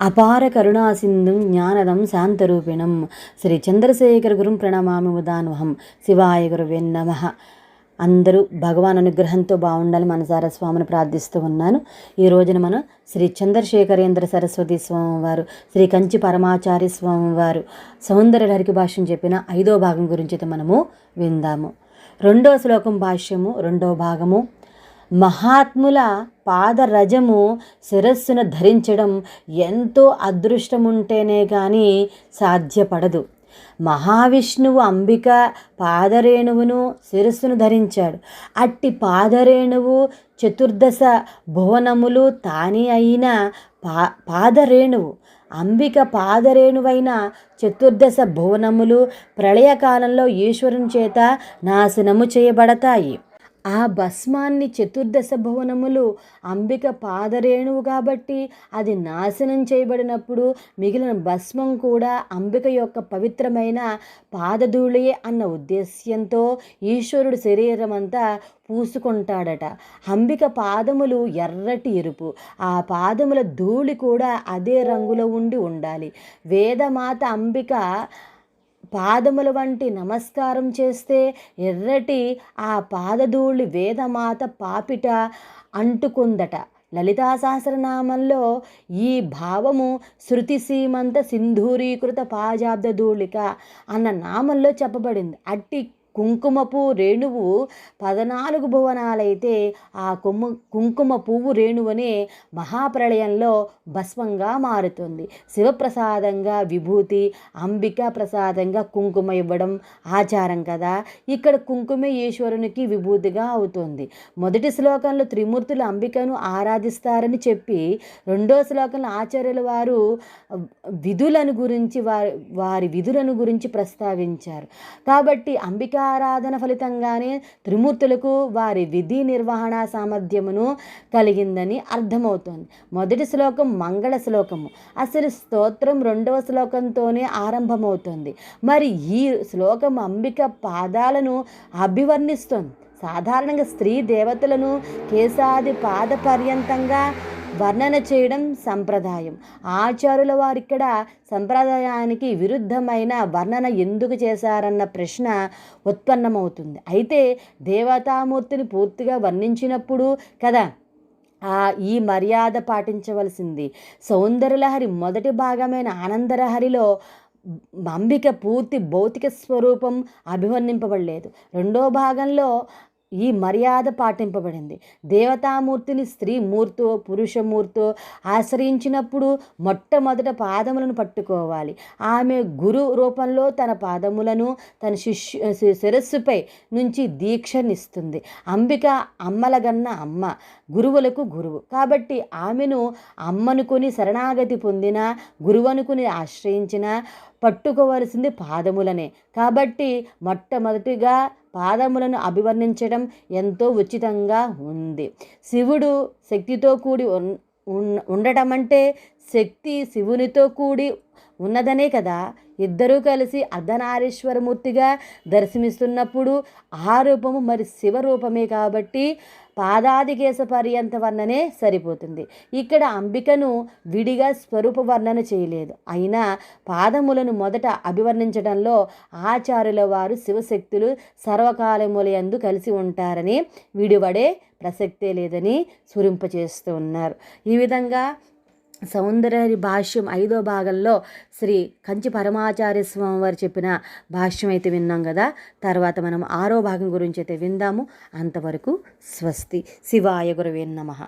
అపార కరుణాసింధుం జ్ఞానదం శాంతరూపిణం. శ్రీ చంద్రశేఖర గురుం ప్రణమామి ఉదాన్వహం శివాయ గురువే నమ. అందరూ భగవాన్ అనుగ్రహంతో బాగుండాలి మనసార స్వామిని ప్రార్థిస్తూ ఉన్నాను. ఈ రోజున మనం శ్రీ చంద్రశేఖరేంద్ర సరస్వతి స్వామి వారు శ్రీ కంచి పరమాచారి స్వామి వారు సౌందర్య హరికి భాష్యం చెప్పిన ఐదో భాగం గురించి అయితే మనము విందాము. రెండో శ్లోకం భాష్యము రెండో భాగము మహాత్ముల పాదరజము శిరస్సును ధరించడం ఎంతో అదృష్టముంటేనే కానీ సాధ్యపడదు. మహావిష్ణువు అంబిక పాదరేణువును శిరస్సును ధరించాడు. అట్టి పాదరేణువు చతుర్దశ భువనములు తానే అయిన పా పాదరేణువు. అంబిక పాదరేణువైన చతుర్దశ భువనములు ప్రళయకాలంలో ఈశ్వరుని చేత నాశనము చేయబడతాయి. ఆ భస్మాన్ని చతుర్దశ భువనములు అంబిక పాదరేణువు కాబట్టి అది నాశనం చేయబడినప్పుడు మిగిలిన భస్మం కూడా అంబిక యొక్క పవిత్రమైన పాదధూళియే అన్న ఉద్దేశ్యంతో ఈశ్వరుడు శరీరం అంతా పూసుకుంటాడట. అంబిక పాదములు ఎర్రటి ఎరుపు. ఆ పాదముల ధూళి కూడా అదే రంగులో ఉండి ఉండాలి. వేదమాత అంబిక పాదముల వంటి నమస్కారం చేస్తే ఎర్రటి ఆ పాదధూళి వేదమాత పాపిట అంటుకుందట. లలితా సహస్రనామంలో ఈ భావము శృతి సీమంత సింధూరీకృత పాజాబ్ద ధూళిక అన్న నామంలో చెప్పబడింది. అట్టి కుంకుమపు రేణువు పదనాలుగు భువనాలైతే ఆ కుమ్ము కుంకుమ పువ్వు రేణువునే మహాప్రళయంలో భస్మంగా మారుతుంది. శివప్రసాదంగా విభూతి అంబిక ప్రసాదంగా కుంకుమ ఇవ్వడం ఆచారం కదా. ఇక్కడ కుంకుమ ఈశ్వరునికి విభూతిగా అవుతుంది. మొదటి శ్లోకంలో త్రిమూర్తులు అంబికను ఆరాధిస్తారని చెప్పి రెండో శ్లోకంలో ఆచార్యుల వారు విధులను గురించి వారి వారి విధులను గురించి ప్రస్తావించారు. కాబట్టి అంబిక ఆరాధన ఫలితంగానే త్రిమూర్తులకు వారి విధి నిర్వహణ సామర్థ్యమును కలిగిందని అర్థమవుతోంది. మొదటి శ్లోకం మంగళ శ్లోకము. అసలు స్తోత్రం రెండవ శ్లోకంతోనే ఆరంభమవుతుంది. మరి ఈ శ్లోకం అంబిక పాదాలను అభివర్ణిస్తోంది. సాధారణంగా స్త్రీ దేవతలను కేశాది పాద పర్యంతంగా వర్ణన చేయడం సంప్రదాయం. ఆచారుల వారిక్కడ సంప్రదాయానికి విరుద్ధమైన వర్ణన ఎందుకు చేశారన్న ప్రశ్న ఉత్పన్నమవుతుంది. అయితే దేవతామూర్తిని పూర్తిగా వర్ణించినప్పుడు కదా ఆ ఈ మర్యాద పాటించవలసింది. సౌందర్యలహరి మొదటి భాగమైన ఆనందలహరిలో అంబిక పూర్తి భౌతిక స్వరూపం అభివర్ణింపబడలేదు. రెండో భాగంలో ఈ మర్యాద పాటింపబడింది. దేవతామూర్తిని స్త్రీమూర్తో పురుషమూర్తో ఆశ్రయించినప్పుడు మొట్టమొదట పాదములను పట్టుకోవాలి. ఆమె గురు రూపంలో తన పాదములను తన శిష్యు శిరస్సుపై నుంచి దీక్షనిస్తుంది. అంబిక అమ్మలగన్న అమ్మ గురువులకు గురువు. కాబట్టి ఆమెను అమ్మనుకొని శరణాగతి పొందిన గురువనుకుని ఆశ్రయించిన పట్టుకోవలసింది పాదములనే. కాబట్టి మొట్టమొదటిగా పాదములను అభివర్ణించడం ఎంతో ఉచితంగా ఉంది. శివుడు శక్తితో కూడి ఉండటం అంటే శక్తి శివునితో కూడి ఉన్నదనే కదా. ఇద్దరూ కలిసి అర్ధనారీశ్వరమూర్తిగా దర్శనమిస్తున్నప్పుడు ఆ రూపము మరి శివరూపమే కాబట్టి పాదాదికేశ పర్యంత వర్ణనే సరిపోతుంది. ఇక్కడ అంబికను విడిగా స్వరూప వర్ణన చేయలేదు. అయినా పాదములను మొదట అభివర్ణించడంలో ఆచార్యుల వారు శివశక్తులు సర్వకాలములందు కలిసి ఉంటారని విడివడే ప్రసక్తే లేదని స్ఫురింపచేస్తూ ఉన్నారు. ఈ విధంగా సౌందర్య భాష్యం ఐదో భాగంలో శ్రీ కంచి పరమాచార్య స్వామి వారు చెప్పిన భాష్యం అయితే విన్నాం కదా. తర్వాత మనం ఆరో భాగం గురించి అయితే విందాము. అంతవరకు స్వస్తి. శివాయ గురవే నమ.